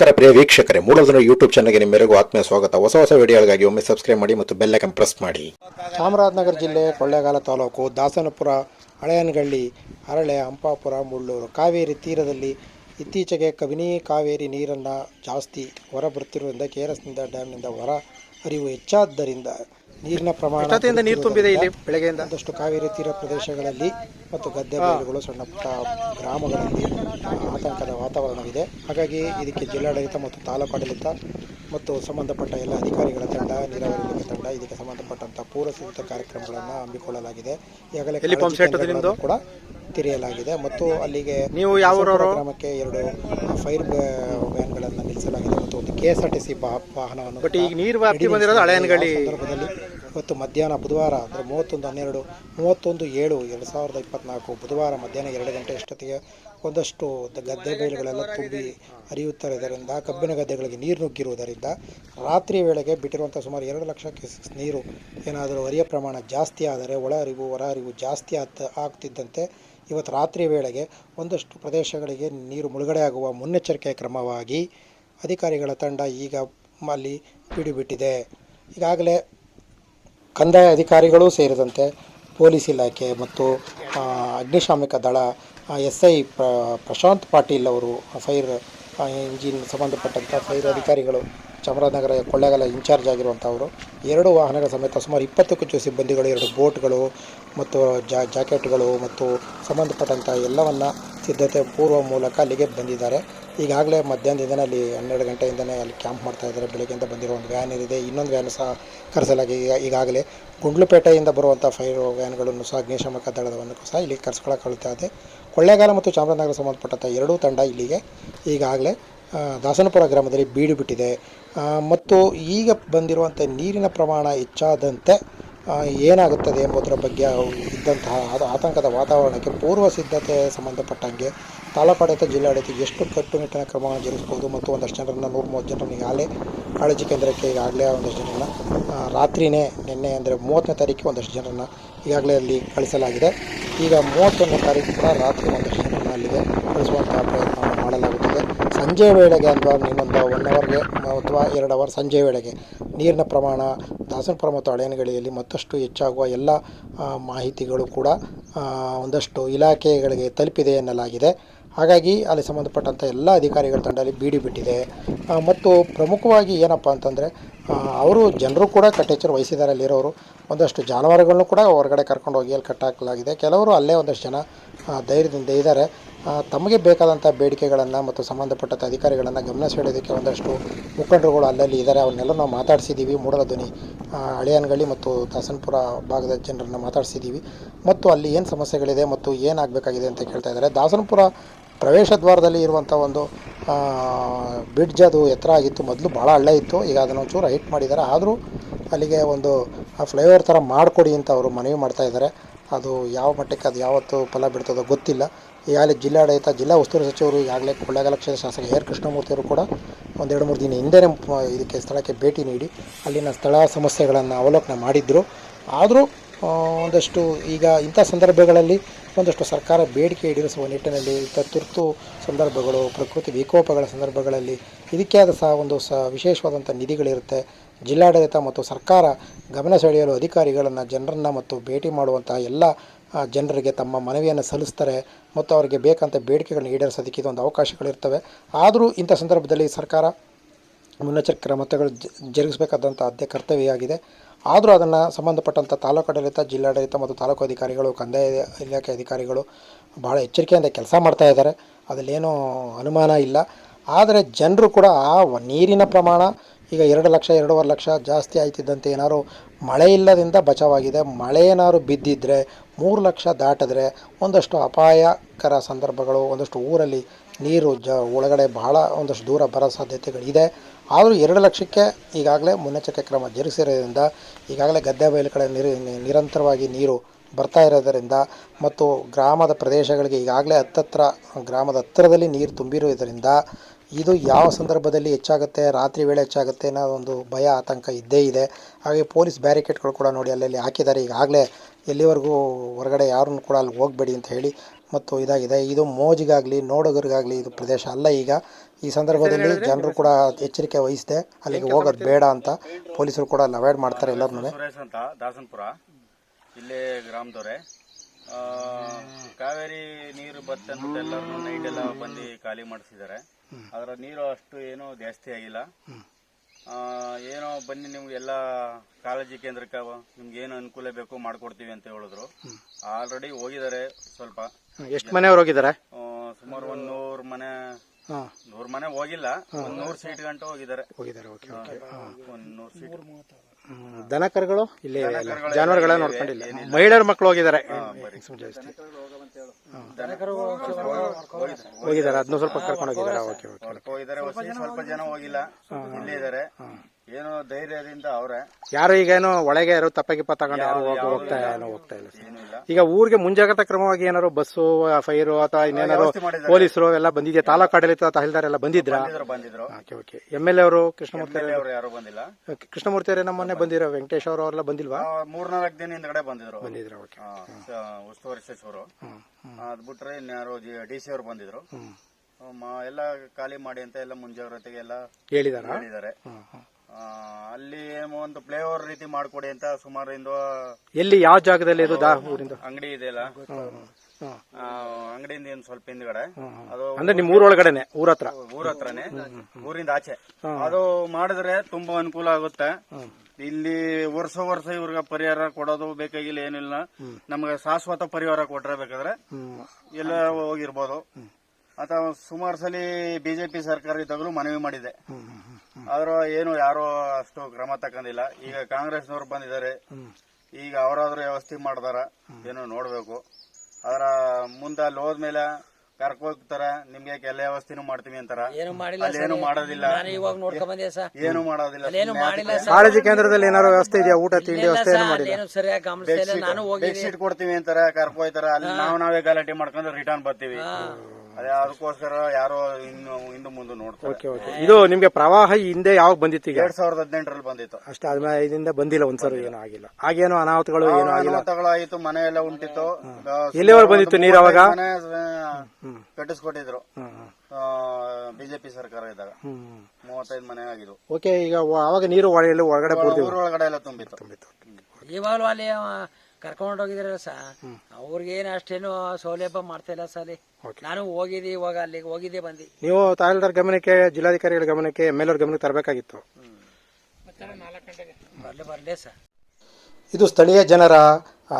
ನಮಸ್ಕಾರ ಪ್ರಿಯ ವೀಕ್ಷಕರೇ ಮೂಡೋದನ್ನು ಯೂಟ್ಯೂಬ್ ಚಾನಲ್ಗೆ ನಿಮ್ಮೆಲ್ಲರಿಗೂ ಆತ್ಮೀಯ ಸ್ವಾಗತ. ಹೊಸ ಹೊಸ ವಿಡಿಯೋಗಳಿಗಾಗಿ ಒಮ್ಮೆ ಸಬ್ಸ್ಕ್ರೈಬ್ ಮಾಡಿ ಮತ್ತು ಬೆಲ್ ಐಕನ್ ಪ್ರೆಸ್ ಮಾಡಿ. ಚಾಮರಾಜನಗರ ಜಿಲ್ಲೆ ಕೊಳ್ಳೇಗಾಲ ತಾಲೂಕು ದಾಸನಪುರ ಹಳೆಯನಗಳ್ಳಿ ಹರಳೆ ಹಂಪಾಪುರ, ಮುಳ್ಳೂರು ಕಾವೇರಿ ತೀರದಲ್ಲಿ ಇತ್ತೀಚೆಗೆ ಕಬಿನಿ ಕಾವೇರಿ ನೀರನ್ನು ಜಾಸ್ತಿ ಹೊರ ಬರುತ್ತಿರುವುದರಿಂದ ಕೆ ಆರ್ ಎಸ್ನಿಂದ ಡ್ಯಾಮ್ನಿಂದ ಹೊರ ಹರಿವು ಹೆಚ್ಚಾದ್ದರಿಂದ ನೀರಿನ ಪ್ರಮಾಣ ನೀರು ತುಂಬಿದೆ ಇಲ್ಲಿ? ಬೆಳಗ್ಗೆಯಿಂದ ಒಂದಷ್ಟು ಕಾವೇರಿ ತೀರ ಪ್ರದೇಶಗಳಲ್ಲಿ ಮತ್ತು ಗದ್ದೆ ಬಯಲುಗಳು ಸಣ್ಣ ಪುಟ್ಟ ಗ್ರಾಮಗಳಲ್ಲಿ ಆತಂಕದ ವಾತಾವರಣವಿದೆ. ಹಾಗಾಗಿ ಇದಕ್ಕೆ ಜಿಲ್ಲಾಡಳಿತ ಮತ್ತು ತಾಲೂಕು ಆಡಳಿತ ಮತ್ತು ಸಂಬಂಧಪಟ್ಟ ಎಲ್ಲ ಅಧಿಕಾರಿಗಳ ತಂಡ ನೀರಾವರಿ ತಂಡ ಇದಕ್ಕೆ ಸಂಬಂಧಪಟ್ಟಂತ ಪೂರ್ವ ಸಿದ್ಧತಾ ಕಾರ್ಯಕ್ರಮಗಳನ್ನು ಹಮ್ಮಿಕೊಳ್ಳಲಾಗಿದೆ. ಈಗಾಗಲೇ ಕೂಡ ತೆರೆಯಲಾಗಿದೆ ಮತ್ತು ಅಲ್ಲಿಗೆ ನೀವು ಯಾವ ಗ್ರಾಮಕ್ಕೆ ಎರಡು ಫೈರ್ ವ್ಯಾನ್ಗಳನ್ನು ನಿಲ್ಲಿಸಲಾಗಿದೆ ಮತ್ತು ಒಂದು K S R T C ವಾಹನವನ್ನು ಬಟ್ ಈಗ ನೀರು ವ್ಯಾಪ್ತಿ ಬಂದಿರೋದು. ಸಂದರ್ಭದಲ್ಲಿ ಇವತ್ತು ಮಧ್ಯಾಹ್ನ ಬುಧವಾರ ಅಂದರೆ ಮೂವತ್ತೊಂದು ಹನ್ನೆರಡು ಮೂವತ್ತೊಂದು ಏಳು ಎರಡು ಸಾವಿರದ ಇಪ್ಪತ್ನಾಲ್ಕು ಬುಧವಾರ ಮಧ್ಯಾಹ್ನ ಎರಡು ಗಂಟೆ ಅಷ್ಟೊತ್ತಿಗೆ ಒಂದಷ್ಟು ಗದ್ದೆ ಬಯಲುಗಳೆಲ್ಲ ತುಂಬಿ ಹರಿಯುತ್ತಿರುವುದರಿಂದ ಕಬ್ಬಿನ ಗದ್ದೆಗಳಿಗೆ ನೀರು ನುಗ್ಗಿರುವುದರಿಂದ ರಾತ್ರಿ ವೇಳೆಗೆ ಬಿಟ್ಟಿರುವಂಥ ಸುಮಾರು ಎರಡು ಲಕ್ಷ ಕ್ಯೂಸೆಕ್ಸ್ ನೀರು ಏನಾದರೂ ಹರಿಯ ಪ್ರಮಾಣ ಜಾಸ್ತಿ ಆದರೆ ಒಳ ಹರಿವು ಹೊರ ಹರಿವು ಜಾಸ್ತಿ ಆತ ಆಗ್ತಿದ್ದಂತೆ ಇವತ್ತು ರಾತ್ರಿ ವೇಳೆಗೆ ಒಂದಷ್ಟು ಪ್ರದೇಶಗಳಿಗೆ ನೀರು ಮುಳುಗಡೆ ಆಗುವ ಮುನ್ನೆಚ್ಚರಿಕೆ ಕ್ರಮವಾಗಿ ಅಧಿಕಾರಿಗಳ ತಂಡ ಈಗ ಅಲ್ಲಿ ಬಿಡಿಬಿಟ್ಟಿದೆ ಈಗಾಗಲೇ ಕಂದಾಯ ಅಧಿಕಾರಿಗಳೂ ಸೇರಿದಂತೆ ಪೊಲೀಸ್ ಇಲಾಖೆ ಮತ್ತು ಅಗ್ನಿಶಾಮಕ ದಳ ಎಸ್ ಐ ಪ್ರಶಾಂತ್ ಪಾಟೀಲ್ ಅವರು ಫೈರ್ ಇಂಜಿನ್ ಸಂಬಂಧಪಟ್ಟಂಥ ಫೈರ್ ಅಧಿಕಾರಿಗಳು ಚಾಮರಾಜನಗರ ಕೊಳ್ಳೇಗಾಲ ಇನ್ಚಾರ್ಜ್ ಆಗಿರುವಂಥವರು ಎರಡು ವಾಹನಗಳ ಸಮೇತ ಸುಮಾರು ಇಪ್ಪತ್ತಕ್ಕೂ ಹೆಚ್ಚು ಸಿಬ್ಬಂದಿಗಳು, ಎರಡು ಬೋಟ್ಗಳು ಮತ್ತು ಜಾಕೆಟ್ಗಳು ಮತ್ತು ಸಂಬಂಧಪಟ್ಟಂಥ ಎಲ್ಲವನ್ನು ಸಿದ್ಧತೆ ಪೂರ್ವ ಮೂಲಕ ಅಲ್ಲಿಗೆ ಬಂದಿದ್ದಾರೆ. ಈಗಾಗಲೇ ಮಧ್ಯಾಹ್ನದಿಂದನೇ ಅಲ್ಲಿ ಹನ್ನೆರಡು ಗಂಟೆಯಿಂದನೇ ಅಲ್ಲಿ ಕ್ಯಾಂಪ್ ಮಾಡ್ತಾ ಇದ್ದಾರೆ. ಬೆಳಗ್ಗೆಯಿಂದ ಬಂದಿರೋ ಒಂದು ವ್ಯಾನ್ ಇದೆ ಇನ್ನೊಂದು ವ್ಯಾನ್ ಸಹ ಕರೆಸಲಾಗಿ ಈಗ ಈಗಾಗಲೇ ಗುಂಡ್ಲುಪೇಟೆಯಿಂದ ಬರುವಂಥ ಫೈರ್ ವ್ಯಾನ್ಗಳನ್ನು ಸಹ ಅಗ್ನಿಶಾಮಕ ದಳದವನ್ನು ಸಹ ಇಲ್ಲಿ ಕರೆಸ್ಕೊಳ್ಳೋಕ್ಕಾಗುತ್ತಾ ಇದೆ. ಕೊಳ್ಳೇಗಾಲ ಮತ್ತು ಚಾಮರಾಜನಗರ ಸಂಬಂಧಪಟ್ಟಂಥ ಎರಡೂ ತಂಡ ಇಲ್ಲಿಗೆ ಈಗಾಗಲೇ ದಾಸನಪುರ ಗ್ರಾಮದಲ್ಲಿ ಬೀಡು ಬಿಟ್ಟಿದೆ. ಮತ್ತು ಈಗ ಬಂದಿರುವಂಥ ನೀರಿನ ಪ್ರಮಾಣ ಹೆಚ್ಚಾದಂತೆ ಏನಾಗುತ್ತದೆ ಎಂಬುದರ ಬಗ್ಗೆ ಇದ್ದಂತಹ ಆತಂಕದ ವಾತಾವರಣಕ್ಕೆ ಪೂರ್ವ ಸಿದ್ಧತೆ ಸಂಬಂಧಪಟ್ಟಂಗೆ ತಾಲೂಕಾಡಳಿತ ಜಿಲ್ಲಾಡಳಿತ ಎಷ್ಟು ಕಟ್ಟುನಿಟ್ಟಿನ ಕ್ರಮವನ್ನು ಜರುಗಿಸ್ಬೋದು ಮತ್ತು ಒಂದಷ್ಟು ಜನರನ್ನು ನೂರು ಮೂವತ್ತು ಜನರನ್ನು ಈಗಾಗಲೇ ಕಾಳಜಿ ಕೇಂದ್ರಕ್ಕೆ ಈಗಾಗಲೇ ಒಂದಷ್ಟು ಜನರನ್ನು ರಾತ್ರಿಯೇ ನಿನ್ನೆ ಅಂದರೆ ಮೂವತ್ತನೇ ತಾರೀಕು ಒಂದಷ್ಟು ಜನರನ್ನು ಈಗಾಗಲೇ ಅಲ್ಲಿ ಕಳಿಸಲಾಗಿದೆ. ಈಗ ಮೂವತ್ತೊಂದು ತಾರೀಕು ಕೂಡ ರಾತ್ರಿ ಜನರನ್ನು ಅಲ್ಲಿಗೆ ಕಳಿಸುವಂತಹ ಪ್ರಯತ್ನವನ್ನು ಮಾಡಲಾಗುತ್ತದೆ. ಸಂಜೆ ವೇಳೆಗೆ ಅಥವಾ ಇನ್ನೊಂದು ಒನ್ ಅವರ್ಗೆ ಅಥವಾ ಎರಡು ಅವರ್ ಸಂಜೆ ವೇಳೆಗೆ ನೀರಿನ ಪ್ರಮಾಣ, ದಾಸನಪುರ ಮತ್ತು ಹಳೆಯನಗಳಿಯಲ್ಲಿ ಮತ್ತಷ್ಟು ಹೆಚ್ಚಾಗುವ ಎಲ್ಲ ಮಾಹಿತಿಗಳು ಕೂಡ ಒಂದಷ್ಟು ಇಲಾಖೆಗಳಿಗೆ ತಲುಪಿದೆ ಎನ್ನಲಾಗಿದೆ. ಹಾಗಾಗಿ ಅಲ್ಲಿ ಸಂಬಂಧಪಟ್ಟಂಥ ಎಲ್ಲ ಅಧಿಕಾರಿಗಳ ತಂಡ ಅಲ್ಲಿ ಬೀಡಿ ಬಿಟ್ಟಿದೆ. ಮತ್ತು ಪ್ರಮುಖವಾಗಿ ಏನಪ್ಪ ಅಂತಂದರೆ ಅವರು ಜನರು ಕೂಡ ಕಟ್ಟೆಚ್ಚರ ವಹಿಸಿದ್ದಾರೆ ಅಲ್ಲಿರೋರು. ಒಂದಷ್ಟು ಜಾನುವಾರುಗಳನ್ನು ಕೂಡ ಹೊರಗಡೆ ಕರ್ಕೊಂಡು ಹೋಗಿ ಅಲ್ಲಿ ಕಟ್ಟಾಕಲಾಗಿದೆ. ಕೆಲವರು ಅಲ್ಲೇ ಒಂದಷ್ಟು ಜನ ಧೈರ್ಯದಿಂದ ಇದ್ದಾರೆ. ತಮಗೆ ಬೇಕಾದಂಥ ಬೇಡಿಕೆಗಳನ್ನು ಮತ್ತು ಸಂಬಂಧಪಟ್ಟಂಥ ಅಧಿಕಾರಿಗಳನ್ನು ಗಮನ ಸೆಳೆಯೋದಕ್ಕೆ ಒಂದಷ್ಟು ಮುಖಂಡರುಗಳು ಅಲ್ಲಲ್ಲಿ ಇದ್ದಾರೆ. ಅವ್ರನ್ನೆಲ್ಲ ನಾವು ಮಾತಾಡಿಸಿದ್ದೀವಿ. ಮೂಡಲ ಧ್ವನಿ ಆ, ಹಳೆಯನಗಳ್ಳಿ ಮತ್ತು ದಾಸನಪುರ ಭಾಗದ ಜನರನ್ನು ಮಾತಾಡಿಸಿದ್ದೀವಿ. ಮತ್ತು ಅಲ್ಲಿ ಏನು ಸಮಸ್ಯೆಗಳಿದೆ ಮತ್ತು ಏನಾಗಬೇಕಾಗಿದೆ ಅಂತ ಕೇಳ್ತಾ ಇದ್ದಾರೆ. ದಾಸನಪುರ ಪ್ರವೇಶ ದ್ವಾರದಲ್ಲಿ ಇರುವಂಥ ಒಂದು ಬ್ರಿಡ್ಜ್ ಅದು ಎತ್ತರ ಆಗಿತ್ತು. ಮೊದಲು ಭಾಳ ಹಳ್ಳ ಇತ್ತು. ಈಗ ಅದನ್ನು ಒಂಚೂರು ಹೈಟ್ ಮಾಡಿದ್ದಾರೆ. ಆದರೂ ಅಲ್ಲಿಗೆ ಒಂದು ಫ್ಲೈಓವರ್ ಥರ ಮಾಡಿಕೊಡಿ ಅಂತ ಅವರು ಮನವಿ ಮಾಡ್ತಾ ಇದ್ದಾರೆ. ಅದು ಯಾವ ಮಟ್ಟಕ್ಕೆ, ಅದು ಯಾವತ್ತು ಫಲ ಬಿಡ್ತದೋ ಗೊತ್ತಿಲ್ಲ. ಈಗಾಗಲೇ ಜಿಲ್ಲಾಡಳಿತ, ಜಿಲ್ಲಾ ಉಸ್ತುವಾರಿ ಸಚಿವರು ಈಗಾಗಲೇ ಕೊಳ್ಳೇಗಾಲ ಕ್ಷೇತ್ರ ಶಾಸಕ ಎರ್ ಕೃಷ್ಣಮೂರ್ತಿ ಅವರು ಕೂಡ ಒಂದೆರಡು ಮೂರು ದಿನ ಹಿಂದೆ ಇದಕ್ಕೆ ಸ್ಥಳಕ್ಕೆ ಭೇಟಿ ನೀಡಿ ಅಲ್ಲಿನ ಸ್ಥಳ ಸಮಸ್ಯೆಗಳನ್ನು ಅವಲೋಕನ ಮಾಡಿದ್ದರು ಆದರೂ ಒಂದಷ್ಟು ಈಗ ಇಂಥ ಸಂದರ್ಭಗಳಲ್ಲಿ ಒಂದಷ್ಟು ಸರ್ಕಾರ ಬೇಡಿಕೆ ಈಡೇರಿಸುವ ನಿಟ್ಟಿನಲ್ಲಿ ಇಂಥ ತುರ್ತು ಸಂದರ್ಭಗಳು, ಪ್ರಕೃತಿ ವಿಕೋಪಗಳ ಸಂದರ್ಭಗಳಲ್ಲಿ ಇದಕ್ಕೆ ಆದ ಸಹ ಒಂದು ಸ ವಿಶೇಷವಾದಂಥ ನಿಧಿಗಳಿರುತ್ತೆ. ಜಿಲ್ಲಾಡಳಿತ ಮತ್ತು ಸರ್ಕಾರ ಗಮನ ಸೆಳೆಯಲು ಅಧಿಕಾರಿಗಳನ್ನು, ಜನರನ್ನು ಮತ್ತು ಭೇಟಿ ಮಾಡುವಂತಹ ಎಲ್ಲ ಜನರಿಗೆ ತಮ್ಮ ಮನವಿಯನ್ನು ಸಲ್ಲಿಸ್ತಾರೆ ಮತ್ತು ಅವರಿಗೆ ಬೇಕಂತ ಬೇಡಿಕೆಗಳನ್ನ ಈಡೇರಿಸೋದಕ್ಕೆ ಇದೊಂದು ಅವಕಾಶಗಳಿರ್ತವೆ. ಆದರೂ ಇಂಥ ಸಂದರ್ಭದಲ್ಲಿ ಸರ್ಕಾರ ಮುನ್ನೆಚ್ಚರಿಕೆ ಕ್ರಮತೆಗಳು ಜರುಗಿಸಬೇಕಾದಂಥ ಆದ್ಯ ಕರ್ತವ್ಯ ಆಗಿದೆ ಆದರೂ ಅದನ್ನು ಸಂಬಂಧಪಟ್ಟಂಥ ತಾಲೂಕಾಡಳಿತ ಜಿಲ್ಲಾಡಳಿತ ಮತ್ತು ತಾಲೂಕು ಅಧಿಕಾರಿಗಳು, ಕಂದಾಯ ಇಲಾಖೆ ಅಧಿಕಾರಿಗಳು ಭಾಳ ಎಚ್ಚರಿಕೆಯಿಂದ ಕೆಲಸ ಮಾಡ್ತಾ ಇದ್ದಾರೆ. ಅದರಲ್ಲೇನೂ ಅನುಮಾನ ಇಲ್ಲ. ಆದರೆ ಜನರು ಕೂಡ ಆ ನೀರಿನ ಪ್ರಮಾಣ ಈಗ ಎರಡು ಲಕ್ಷ, ಎರಡೂವರೆ ಲಕ್ಷ ಜಾಸ್ತಿ ಆಯ್ತಿದ್ದಂತೆ ಏನಾದ್ರು ಮಳೆ ಇಲ್ಲದಿಂದ ಬಚಾವಾಗಿದೆ. ಮಳೆ ಏನಾದ್ರು ಬಿದ್ದಿದ್ದರೆ ಮೂರು ಲಕ್ಷ ದಾಟಿದ್ರೆ ಒಂದಷ್ಟು ಅಪಾಯಕರ ಸಂದರ್ಭಗಳು, ಒಂದಷ್ಟು ಊರಲ್ಲಿ ನೀರು ಜ, ಒಳಗಡೆ ಬಹಳ ಒಂದಷ್ಟು ದೂರ ಬರೋ ಸಾಧ್ಯತೆಗಳಿದೆ. ಆದರೂ ಎರಡು ಲಕ್ಷಕ್ಕೆ ಈಗಾಗಲೇ ಮುನ್ನೆಚ್ಚರಿಕೆ ಕ್ರಮ ಜರುಗಿಸಿರೋದ್ರಿಂದ, ಈಗಾಗಲೇ ಗದ್ದೆ ಬಯಲು ಕಡೆ ನಿರ ನಿರಂತರವಾಗಿ ನೀರು ಬರ್ತಾ ಇರೋದರಿಂದ ಮತ್ತು ಗ್ರಾಮದ ಪ್ರದೇಶಗಳಿಗೆ ಈಗಾಗಲೇ ಹತ್ತತ್ರ, ಗ್ರಾಮದ ಹತ್ತಿರದಲ್ಲಿ ನೀರು ತುಂಬಿರುವುದರಿಂದ ಇದು ಯಾವ ಸಂದರ್ಭದಲ್ಲಿ ಹೆಚ್ಚಾಗುತ್ತೆ, ರಾತ್ರಿ ವೇಳೆ ಹೆಚ್ಚಾಗುತ್ತೆ ಅನ್ನೋ ಒಂದು ಭಯ, ಆತಂಕ ಇದ್ದೇ ಇದೆ. ಹಾಗೆ ಪೊಲೀಸ್ ಬ್ಯಾರಿಕೇಡ್ಗಳು ಕೂಡ ನೋಡಿ ಅಲ್ಲಲ್ಲಿ ಹಾಕಿದ್ದಾರೆ. ಈಗಾಗಲೇ ಎಲ್ಲಿವರೆಗೂ ಹೊರಗಡೆ ಯಾರನ್ನು ಕೂಡ ಅಲ್ಲಿ ಹೋಗಬೇಡಿ ಅಂತ ಹೇಳಿ ಮತ್ತು ಇದಾಗಿದೆ. ಇದು ಮೋಜಿಗಾಗಲಿ ನೋಡೋಗರಿಗಾಗಲಿ ಇದು ಪ್ರದೇಶ ಅಲ್ಲ ಈಗ. ಈ ಸಂದರ್ಭದಲ್ಲಿ ಜನರು ಕೂಡ ಎಚ್ಚರಿಕೆ ವಹಿಸಿದೆ ಅಲ್ಲಿಗೆ ಹೋಗೋದು ಬೇಡ ಅಂತ ಪೊಲೀಸರು ಕೂಡ ಅಲ್ಲಿ ಅವಾಯ್ಡ್ ಮಾಡ್ತಾರೆ ಎಲ್ಲರೂ ಸುರೇಶ್ ಅಂತ ದಾಸನಪುರ. ಇಲ್ಲೇ ಗ್ರಾಮದವ್ರೆ. ಆ, ಕಾವೇರಿ ನೀರು ಬತ್ತೆ ಎಲ್ಲರೂ ನೈಟ್ ಎಲ್ಲ ಬಂದು ಖಾಲಿ ಮಾಡಿಸಿದ್ದಾರೆ. ಅದರ ನೀರು ಅಷ್ಟು ಏನೂ ಜಾಸ್ತಿ ಆಗಿಲ್ಲ. ಆ, ಏನೋ ಬನ್ನಿ ನಿಮ್ಗೆ ಎಲ್ಲ ಕಾಳಜಿ ಕೇಂದ್ರಕ್ಕೆ ನಿಮ್ಗೆ ಏನು ಅನುಕೂಲ ಬೇಕು ಮಾಡ್ಕೊಡ್ತೀವಿ ಅಂತ ಹೇಳಿದ್ರು. ಆಲ್ರೆಡಿ ಹೋಗಿದ್ದಾರೆ ಸ್ವಲ್ಪ. ಎಷ್ಟು ಮನೆಯವ್ರು ಹೋಗಿದ್ದಾರೆ? ಸುಮಾರು ಒಂದ್ ನೂರ್ ಮನೆ ಹಾಂ. ನೂರ್ ಮನೆ ಹೋಗಿಲ್ಲ ಒಂದ್ ನೂರ್ ಸೀಟ್ ಗಂಟೆ ಹೋಗಿದ್ದಾರೆ. ಹೋಗಿದ್ದಾರೆ ಓಕೆ ಓಕೆ ಒಂದ್ ನೂರ್ ಸೀಟ್. ದನ ಕರುಗಳು ಇಲ್ಲೇ? ಜಾನುವಾರುಗಳ ನೋಡ್ಕೊಂಡಿಲ್ಲ. ಮಹಿಳೆಯರ ಮಕ್ಕಳು ಹೋಗಿದ್ದಾರೆ. ಹೋಗಿದ್ದಾರೆ. ಅದನ್ನು ಸ್ವಲ್ಪ ಕರ್ಕೊಂಡು ಹೋಗಿದ್ದಾರೆ? ಓಕೆ ಓಕೆ ಸ್ವಲ್ಪ ಹೋಗಿದ್ದಾರೆ ಸ್ವಲ್ಪ ಜನ ಹೋಗಿಲ್ಲ. ಇಲ್ಲೇ ಇದಾರೆ ಏನೋ ಧೈರ್ಯದಿಂದ ಅವ್ರೆ. ಯಾರು ಈಗ ಏನೋ ಒಳಗೆ ಯಾರು ತಪ್ಪಗಿಪ್ಪ ತಗೊಂಡು ಯಾರು ಹೋಗಿ ಹೋಗ್ತಾ ಏನೋ ಹೋಗ್ತಾ ಇಲ್ಲ ಸರ್. ಈಗ ಊರಿಗೆ ಮುಂಜಾಗ್ರತಾ ಕ್ರಮವಾಗಿ ಏನಾರು ಬಸ್ಸು ಫೈರು ಅಥವಾ ಇನ್ನೇನಾರು ವ್ಯವಸ್ಥೆ ಮಾಡಿದ್ದಾರೆ. ಪೊಲೀಸರು ಎಲ್ಲ ಬಂದಿದ್ಯಾ? ತಾಲೂಕು ಆಡಳಿತ ತಹಸೀಲ್ದಾರ್ ಎಲ್ಲ ಬಂದಿದ್ರಾ? ಬಂದಿದ್ರು ಬಂದಿದ್ರು. Okay okay. M L A ಅವರು ಕೃಷ್ಣಮೂರ್ತಿ ಅವ್ರು? ಯಾರು ಬಂದಿಲ್ಲ. ಓಕೆ, ಕೃಷ್ಣಮೂರ್ತಿ ಅವರೇ ನಮ್ಮನ್ನೇ ಬಂದಿರೋ ವೆಂಕಟೇಶ್ ಅವರು ಅವರೆಲ್ಲ ಬಂದಿಲ್ವಾ? ಮೂರ್ನಾಲ್ಕು ದಿನ ಹಿಂದ್ಗಡೆ ಬಂದಿದ್ರು ಬಂದಿದ್ರು ಓಕೆ. ಆ, ಸ- ಉಸ್ತುವಾರಿ ಸಚಿವರು. ಅದ್ ಬಿಟ್ರೆ ಇನ್ಯಾರು ಡಿ ಸಿ ಅವರು ಬಂದಿದ್ರು. ಆ, ಮ- ಎಲ್ಲ ಖಾಲಿ ಮಾಡಿ ಅಂತ ಎಲ್ಲ ಮುಂಜಾಗ್ರತೆಗೆ ಎಲ್ಲ ಹೇಳಿದಾರಾ? ಹೇಳಿದ್ದಾರೆ. ಅಲ್ಲಿ ಏನೋ ಒಂದು ಫ್ಲೇವರ್ ಓವರ್ ರೀತಿ ಮಾಡ್ಕೊಡಿ ಅಂತ ಸುಮಾರಿಂದ ಎಲ್ಲಿ ಯಾವ ಜಾಗದಲ್ಲಿ ಇರೋದು? ಊರಿಂದ. ಅಂಗಡಿ ಇದೆಯಲ್ಲ? ಅಂಗಡಿಯಿಂದ ಏನ್ ಸ್ವಲ್ಪ ಹಿಂದ್ಗಡೆ. ಅದು ಅಂದ್ರೆ ನಿಮ್ ಊರೊಳಗಡೆನೆ ಊರ ಹತ್ರ? ಊರ ಹತ್ರನೇ. ಊರಿಂದ ಆಚೆ. ಅದು ಮಾಡಿದ್ರೆ ತುಂಬಾ ಅನುಕೂಲ ಆಗುತ್ತೆ. ಇಲ್ಲಿ ವರ್ಷ ವರ್ಷ ಇವ್ರಿಗೆ ಪರಿಹಾರ ಕೊಡೋದು ಬೇಕಾಗಿಲ್ಲ ಏನಿಲ್ಲ. ನಮ್ಗೆ ಶಾಶ್ವತ ಪರಿಹಾರ ಕೊಟ್ರೆ ಬೇಕಾದ್ರೆ ಎಲ್ಲ ಹೋಗಿರ್ಬೋದು. ಅಥವಾ ಸುಮಾರು ಸಲ ಬಿಜೆಪಿ ಸರ್ಕಾರ ಇದ್ದಾಗಲೂ ಮನವಿ ಮಾಡಿದೆ. ಆದ್ರೂ ಏನು ಯಾರು ಅಷ್ಟು ಕ್ರಮ ತಕೊಂಡಿಲ್ಲ ಈಗ ಕಾಂಗ್ರೆಸ್ನವ್ರು ಬಂದಿದ್ದಾರೆ. ಈಗ ಅವರಾದ್ರೂ ವ್ಯವಸ್ಥೆ ಮಾಡ್ದಾರ. ಏನು ನೋಡ್ಬೇಕು. ಅದರ ಮುಂದೆ ಅಲ್ಲಿ ಹೋದ್ಮೇಲೆ ಕರ್ಕೋಗ್ತಾರ ನಿಮ್ಗೆ ಎಲ್ಲ ವ್ಯವಸ್ಥೆನೂ ಮಾಡ್ತೀವಿ ಅಂತಾರ. ಏನು ಮಾಡಿಲ್ಲ ಅಲ್ಲಿ ಏನು ಮಾಡೋದಿಲ್ಲ. ನಾನು ಇವಾಗ ನೋಡ್ಕೊಂಡ್ ಬಂದೆ ಸರ್. ಏನು ಮಾಡೋದಿಲ್ಲ ಅಲ್ಲೇನು ಮಾಡಿಲ್ಲ ಸರ್. ಕಾಳಜಿ ಕೇಂದ್ರದಲ್ಲಿ ಏನಾದ್ರು ವ್ಯವಸ್ಥೆ ಇದೆಯಾ? ಊಟ ತಿಂಡಿ ವ್ಯವಸ್ಥೆ ಏನು ಬೆಡ್ಶೀಟ್ ಕೊಡ್ತೀವಿ ಅಂತಾರ. ಕರ್ಕೋಯ್ತಾರ ಅಲ್ಲಿ ನಾವು ನಾವೇ ಗಲಾಟೆ ಮಾಡ್ಕೊಂಡು ರಿಟರ್ನ್ ಬರ್ತೀವಿ. ಅದೇ ಅದಕ್ಕೋಸ್ಕರ ಯಾರೋ ಇನ್ನು ಇನ್ನು ಮುಂದೆ ನೋಡ್ತಾರೆ. Okay okay. ಇದು ನಿಮ್ಗೆ ಪ್ರವಾಹ ಈ ಹಿಂದೆ ಯಾವಾಗ ಬಂದಿತ್ತು ಈಗ? ಎರಡ್ ಸಾವಿರದ ಹದಿನೆಂಟರಲ್ಲಿ ಬಂದಿತ್ತು. ಅಷ್ಟೇ ಅದ್ಮೇಲೆ ಇದರಿಂದ ಬಂದಿಲ್ಲ ಒಂದ್ಸರಿ ಏನೂ ಆಗಿಲ್ಲ. ಹಾಗೇನೋ ಅನಾಹುತಗಳು ಏನೂ ಆಗಿಲ್ಲ? ಅನಾಹುತಗಳಾಯಿತು ಮನೆ ಎಲ್ಲ ಉಂಟಿತ್ತು ಎಲ್ಲಿವರೆಗೆ ಬಂದಿತ್ತು ನೀರು ಅವಾಗ? ಮನೆ ಕಟ್ಟಿಸ್ಕೊಟ್ಟಿದ್ರು. ಬಿಜೆಪಿ ಸರ್ಕಾರ ಇದ್ದಾಗ. ಹ್ಮ್ ಮೂವತ್ತೈದು ಮನೆ ಆಗಿದ್ರು ಓಕೆ ಈಗ ಅವಾಗ ನೀರು ಒಳಗಡೆ ಒಳಗಡೆ ಎಲ್ಲ ತುಂಬಿತ್ತು. ತುಂಬಿತ್ತು ಅಲ್ಲಿ ಕರ್ಕೊಂಡು ಹೋಗಿದ್ರಲ್ಲ ಸರ್ ಅವ್ರಿಗೇನು ಅಷ್ಟೇನು ಸೌಲಭ್ಯ ಮಾಡ್ತಾ ಇಲ್ಲ ಸರ್ ಅಲ್ಲಿ. ನಾನು ಹೋಗಿದ್ದೆ ಇವಾಗ ಅಲ್ಲಿಗೆ ಹೋಗಿದ್ದೆ ಬಂದಿ. ನೀವು ತಹಸೀಲ್ದಾರ್ ಗಮನಕ್ಕೆ ಜಿಲ್ಲಾಧಿಕಾರಿಗಳ ಗಮನಕ್ಕೆ ಎಂ ಎಲ್ ಗಮನಕ್ಕೆ ತರಬೇಕಾಗಿತ್ತು? ಬರಲೇ ಬರಲೇ ಸರ್. ಇದು ಸ್ಥಳೀಯ ಜನರ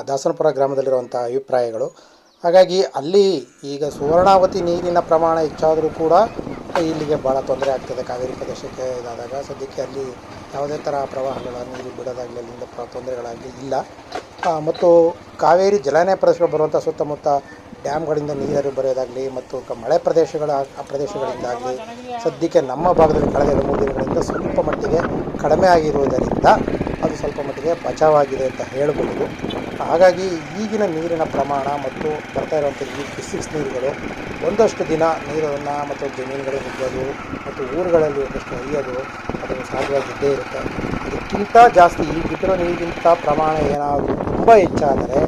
ದಾಸನಪುರ ಗ್ರಾಮದಲ್ಲಿರುವಂಥ ಅಭಿಪ್ರಾಯಗಳು. ಹಾಗಾಗಿ ಅಲ್ಲಿ ಈಗ ಸುವರ್ಣಾವತಿ ನೀರಿನ ಪ್ರಮಾಣ ಹೆಚ್ಚಾದರೂ ಕೂಡ ಇಲ್ಲಿಗೆ ಭಾಳ ತೊಂದರೆ ಆಗ್ತದೆ. ಕಾವೇರಿ ಪ್ರದೇಶಕ್ಕೆ ಇದಾದಾಗ ಸದ್ಯಕ್ಕೆ ಅಲ್ಲಿ ಯಾವುದೇ ಥರ ಪ್ರವಾಹಗಳ ನೀರು ಬಿಡೋದಾಗಲಿ, ಅಲ್ಲಿಂದ ಪ್ರ ತೊಂದರೆಗಳಾಗಲಿ ಇಲ್ಲ. ಮತ್ತು ಕಾವೇರಿ ಜಲಾನಯ ಪ್ರದೇಶಗಳು ಬರುವಂಥ ಸುತ್ತಮುತ್ತ ಡ್ಯಾಮ್ಗಳಿಂದ ನೀರು ಬರೆಯೋದಾಗಲಿ ಮತ್ತು ಮಳೆ ಪ್ರದೇಶಗಳ ಆ ಪ್ರದೇಶಗಳಿಂದಾಗಲಿ ಸದ್ಯಕ್ಕೆ ನಮ್ಮ ಭಾಗದಲ್ಲಿ ಕಳೆದ ಎರಡು ಮೂರು ದಿನಗಳಿಂದ ಸ್ವಲ್ಪ ಮಟ್ಟಿಗೆ ಕಡಿಮೆ ಆಗಿರುವುದರಿಂದ ಅದು ಸ್ವಲ್ಪ ಮಟ್ಟಿಗೆ ಬಚಾವಾಗಿದೆ ಅಂತ ಹೇಳಬಹುದು ಹಾಗಾಗಿ ಈಗಿನ ನೀರಿನ ಪ್ರಮಾಣ ಮತ್ತು ಬರ್ತಾ ಇರುವಂಥ ಈ ಫಿಸಿಕ್ಸ್ ನೀರುಗಳು ಒಂದಷ್ಟು ದಿನ ನೀರನ್ನು ಮತ್ತು ಜಮೀನುಗಳು ನುಗ್ಗೋದು ಮತ್ತು ಊರುಗಳಲ್ಲಿ ಒಂದಷ್ಟು ಹರಿಯೋದು ಅದನ್ನು ಸಾಧ್ಯವಾಗಿದ್ದೇ ಇರುತ್ತೆ. ಅದಕ್ಕಿಂತ ಜಾಸ್ತಿ ಈ ಬಿದ್ದಿರೋ ನೀರಿಗಿಂತ ಪ್ರಮಾಣ ಏನಾದರೂ ತುಂಬ ಹೆಚ್ಚಾದರೆ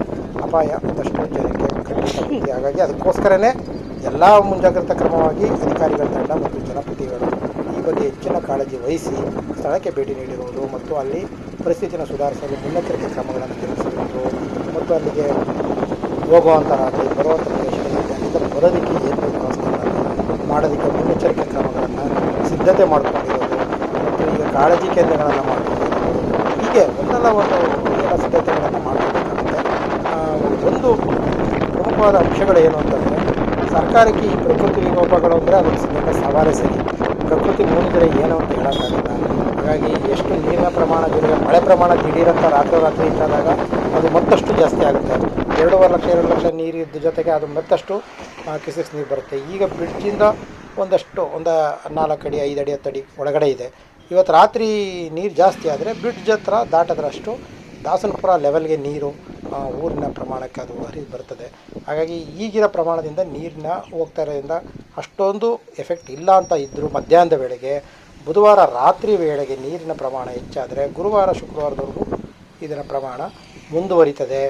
ಅಪಾಯ, ಒಂದಷ್ಟು ಜನಕ್ಕೆ ಹಾಗಾಗಿ ಅದಕ್ಕೋಸ್ಕರನೇ ಎಲ್ಲ ಮುಂಜಾಗ್ರತಾ ಕ್ರಮವಾಗಿ ಅಧಿಕಾರಿಗಳ ತಂಡ ಮತ್ತು ಜನಪ್ರತಿನಿಧಿಗಳು ಈ ಬಗ್ಗೆ ಹೆಚ್ಚಿನ ಕಾಳಜಿ ವಹಿಸಿ ಸ್ಥಳಕ್ಕೆ ಭೇಟಿ ನೀಡಿರುವುದು ಮತ್ತು ಅಲ್ಲಿ ಪರಿಸ್ಥಿತಿಯನ್ನು ಸುಧಾರಿಸಲು ಮುನ್ನೆಚ್ಚರಿಕೆ ಕ್ರಮಗಳನ್ನು ಜರುಗಿಸಿರುವುದು ಮತ್ತು ಅಲ್ಲಿಗೆ ಹೋಗುವಂಥರಾಗಲಿ ಬರುವಂಥ ಪ್ರದೇಶಗಳಲ್ಲಿ ಅಲ್ಲಿಂದ ಬರೋದಕ್ಕೆ ಏನು ವ್ಯವಸ್ಥೆಗಳನ್ನು ಮಾಡೋದಕ್ಕೆ ಮುನ್ನೆಚ್ಚರಿಕೆ ಕ್ರಮಗಳನ್ನು ಸಿದ್ಧತೆ ಮಾಡಿಕೊಂಡಿರೋದು ಮತ್ತು ಈಗ ಕಾಳಜಿ ಕೇಂದ್ರಗಳನ್ನು ಮಾಡಿಕೊಂಡಿರೋದು ಹೀಗೆ ಒಂದಲ್ಲ ಒಂದು ಎಲ್ಲ ಸಿದ್ಧತೆಗಳನ್ನು ಮಾಡಬೇಕಾಗುತ್ತೆ ಒಂದು ಪ್ರಮುಖವಾದ ಅಂಶಗಳು ಏನು ಅಂತಂದರೆ ಸರ್ಕಾರಕ್ಕೆ ಈ ಪ್ರಕೃತಿ ವಿಕೋಪಗಳು ಅಂದರೆ ಅದು ಸಿದ್ಧ ಸವಾಲೇ ಸರಿ. ಪ್ರಕೃತಿ ನೋಡಿದರೆ ಏನು ಅಂತ ಹೇಳೋಕ್ಕಾಗಲ್ಲ. ಹಾಗಾಗಿ ಎಷ್ಟು ನೀರಿನ ಪ್ರಮಾಣ ಜೊತೆಗೆ ಮಳೆ ಪ್ರಮಾಣ ದಿಢೀರಂತ ರಾತ್ರಿ ರಾತ್ರಿ ಇಟ್ಟಾದಾಗ ಅದು ಮತ್ತಷ್ಟು ಜಾಸ್ತಿ ಆಗುತ್ತೆ. ಎರಡೂವರೆ ಲಕ್ಷ, ಎರಡು ಲಕ್ಷ ನೀರು ಇದ್ದ ಜೊತೆಗೆ ಅದು ಮತ್ತಷ್ಟು ಕಿಸಿಕ್ಸ್ ನೀರು ಬರುತ್ತೆ. ಈಗ ಬ್ರಿಡ್ಜಿಂದ ಒಂದಷ್ಟು, ಒಂದು ನಾಲ್ಕು ಅಡಿ, ಐದು ಅಡಿ, ಹತ್ತು ಅಡಿ ಒಳಗಡೆ ಇದೆ. ಇವತ್ತು ರಾತ್ರಿ ನೀರು ಜಾಸ್ತಿ ಆದರೆ ಬ್ರಿಡ್ಜ್ ಹತ್ರ ದಾಟದ್ರಷ್ಟು ದಾಸನಪುರ ಲೆವೆಲ್ಗೆ ನೀರು ಊರಿನ ಪ್ರಮಾಣಕ್ಕೆ ಅದು ಹರಿದು ಬರ್ತದೆ. ಹಾಗಾಗಿ ಈಗಿನ ಪ್ರಮಾಣದಿಂದ ನೀರಿನ ಹೋಗ್ತಾ ಇರೋದ್ರಿಂದ ಅಷ್ಟೊಂದು ಎಫೆಕ್ಟ್ ಇಲ್ಲ ಅಂತ ಇದ್ದರೂ ಮಧ್ಯಾಹ್ನದ ವೇಳೆಗೆ. ಬುಧವಾರ ರಾತ್ರಿ ವೇಳೆಗೆ ನೀರಿನ ಪ್ರಮಾಣ ಹೆಚ್ಚಾದರೆ ಗುರುವಾರ, ಶುಕ್ರವಾರದವರೆಗೂ ಇದರ ಪ್ರಮಾಣ ಮುಂದುವರಿತದೆ.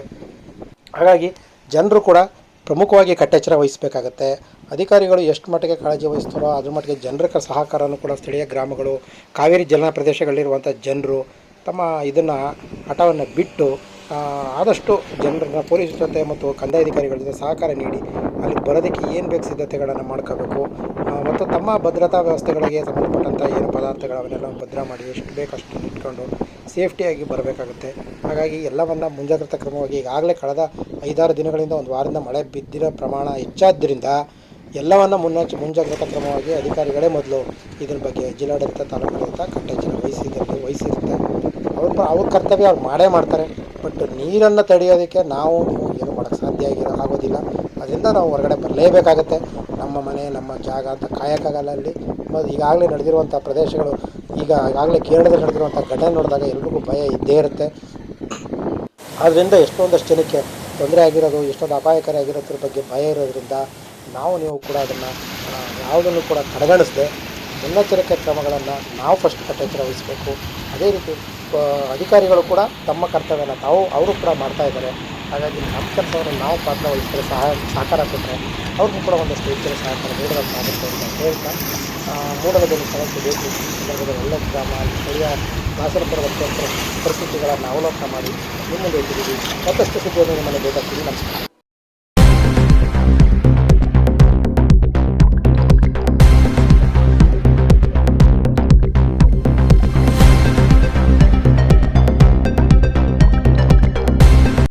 ಹಾಗಾಗಿ ಜನರು ಕೂಡ ಪ್ರಮುಖವಾಗಿ ಕಟ್ಟೆಚ್ಚರ ವಹಿಸಬೇಕಾಗತ್ತೆ. ಅಧಿಕಾರಿಗಳು ಎಷ್ಟು ಮಟ್ಟಿಗೆ ಕಾಳಜಿ ವಹಿಸ್ತಾರೋ ಅದ್ರ ಮಟ್ಟಿಗೆ ಜನರ ಸಹಕಾರನೂ ಕೂಡ ಸ್ಥಳೀಯ ಗ್ರಾಮಗಳು, ಕಾವೇರಿ ಜಲ ಪ್ರದೇಶಗಳಲ್ಲಿರುವಂಥ ಜನರು ತಮ್ಮ ಇದನ್ನು ಹಠವನ್ನು ಬಿಟ್ಟು ಆದಷ್ಟು ಜನರನ್ನ ಪೊಲೀಸ್ ಜೊತೆ ಮತ್ತು ಕಂದಾಯ ಅಧಿಕಾರಿಗಳ ಜೊತೆ ಸಹಕಾರ ನೀಡಿ ಅಲ್ಲಿ ಬರೋದಕ್ಕೆ ಏನು ಬೇಕು ಸಿದ್ಧತೆಗಳನ್ನು ಮಾಡ್ಕೋಬೇಕು. ಮತ್ತು ತಮ್ಮ ಭದ್ರತಾ ವ್ಯವಸ್ಥೆಗಳಿಗೆ ಸಂಬಂಧಪಟ್ಟಂಥ ಏನು ಪದಾರ್ಥಗಳು ಅವನ್ನೆಲ್ಲ ಭದ್ರ ಮಾಡಿ ಎಷ್ಟು ಬೇಕಷ್ಟು ಇಟ್ಕೊಂಡು ಸೇಫ್ಟಿಯಾಗಿ ಬರಬೇಕಾಗುತ್ತೆ. ಹಾಗಾಗಿ ಎಲ್ಲವನ್ನು ಮುಂಜಾಗ್ರತಾ ಕ್ರಮವಾಗಿ ಈಗಾಗಲೇ ಕಳೆದ ಐದಾರು ದಿನಗಳಿಂದ ಒಂದು ವಾರದಿಂದ ಮಳೆ ಬಿದ್ದಿರೋ ಪ್ರಮಾಣ ಹೆಚ್ಚಾದ್ದರಿಂದ ಎಲ್ಲವನ್ನು ಮುನ್ನೆಚ್ಚ ಮುಂಜಾಗ್ರತಾ ಕ್ರಮವಾಗಿ ಅಧಿಕಾರಿಗಳೇ ಮೊದಲು ಇದ್ರ ಬಗ್ಗೆ ಜಿಲ್ಲಾಡಳಿತ ತಾಲೂಕಾಡಳಿತ ಕಟ್ಟೆಚ್ಚರ ವಹಿಸಿದ್ದಾರೆ ವಹಿಸಿರುತ್ತೆ ಅವ್ರ ಅವ್ರ ಕರ್ತವ್ಯ ಅವ್ರು ಮಾಡೇ ಮಾಡ್ತಾರೆ. ಬಟ್ ನೀರನ್ನು ತಡೆಯೋದಕ್ಕೆ ನಾವು ನೀವು ಏನು ಮಾಡೋಕ್ಕೆ ಸಾಧ್ಯ ಆಗಿರೋ ಆಗೋದಿಲ್ಲ. ಅದರಿಂದ ನಾವು ಹೊರಗಡೆ ಬರಲೇಬೇಕಾಗತ್ತೆ. ನಮ್ಮ ಮನೆ, ನಮ್ಮ ಜಾಗ ಅಂತ ಕಾಯೋಕ್ಕಾಗಲ್ಲ ಅಲ್ಲಿ ಮತ್ತು ಈಗಾಗಲೇ ನಡೆದಿರುವಂಥ ಪ್ರದೇಶಗಳು, ಈಗ ಈಗಾಗಲೇ ಕೇರಳದಲ್ಲಿ ನಡೆದಿರುವಂಥ ಘಟನೆ ನೋಡಿದಾಗ ಎಲ್ರಿಗೂ ಭಯ ಇದ್ದೇ ಇರುತ್ತೆ. ಆದ್ದರಿಂದ ಎಷ್ಟೊಂದಷ್ಟು ಜನಕ್ಕೆ ತೊಂದರೆ ಆಗಿರೋದು, ಎಷ್ಟೊಂದು ಅಪಾಯಕಾರಿ ಆಗಿರೋದ್ರ ಬಗ್ಗೆ ಭಯ ಇರೋದ್ರಿಂದ ನಾವು, ನೀವು ಕೂಡ ಅದನ್ನು ಯಾವುದನ್ನು ಕೂಡ ಕಡೆಗಣಿಸದೆ ಮುನ್ನೆಚ್ಚರಿಕೆ ಕ್ರಮಗಳನ್ನು ನಾವು ಫಸ್ಟ್ ಕಟ್ಟೆಚ್ಚರ ವಹಿಸಬೇಕು. ಅದೇ ರೀತಿ ಅಧಿಕಾರಿಗಳು ಕೂಡ ತಮ್ಮ ಕರ್ತವ್ಯನ ತಾವು ಅವರು ಕೂಡ ಮಾಡ್ತಾ ಇದ್ದಾರೆ. ಹಾಗಾಗಿ ನಮ್ಮ ಕೆಲಸವನ್ನು ನಾವು ಪಾತ್ರ ವಹಿಸಿದರೆ ಸಹ ಸಹಕಾರ ಕೊಟ್ಟರೆ ಅವ್ರಿಗೂ ಕೂಡ ಒಂದಷ್ಟು ಹೆಚ್ಚಿನ ಸಹಕಾರ ನೀಡಬೇಕಾಗುತ್ತೆ ಅಂತ ಹೇಳ್ತಾ ಮೂಡಲದಲ್ಲಿ ಸಮಸ್ಯೆ ಬೇಕು. ಸಂದರ್ಭದಲ್ಲಿ ಒಳ್ಳೆ ಗ್ರಾಮ, ಸ್ಥಳೀಯ ದಾಸರಪುರದ ಪರಿಸ್ಥಿತಿಗಳನ್ನು ಅವಲೋಕನ ಮಾಡಿ ನಿಮ್ಮ ಮುಂದೆ ಇಟ್ಟಿದ್ದೀವಿ ಮತ್ತಷ್ಟು ಸುದ್ದಿಯನ್ನು ನಿಮ್ಮನ್ನು ಬೇಕಾಗ್ತೀವಿ ನಮಸ್ಕಾರ.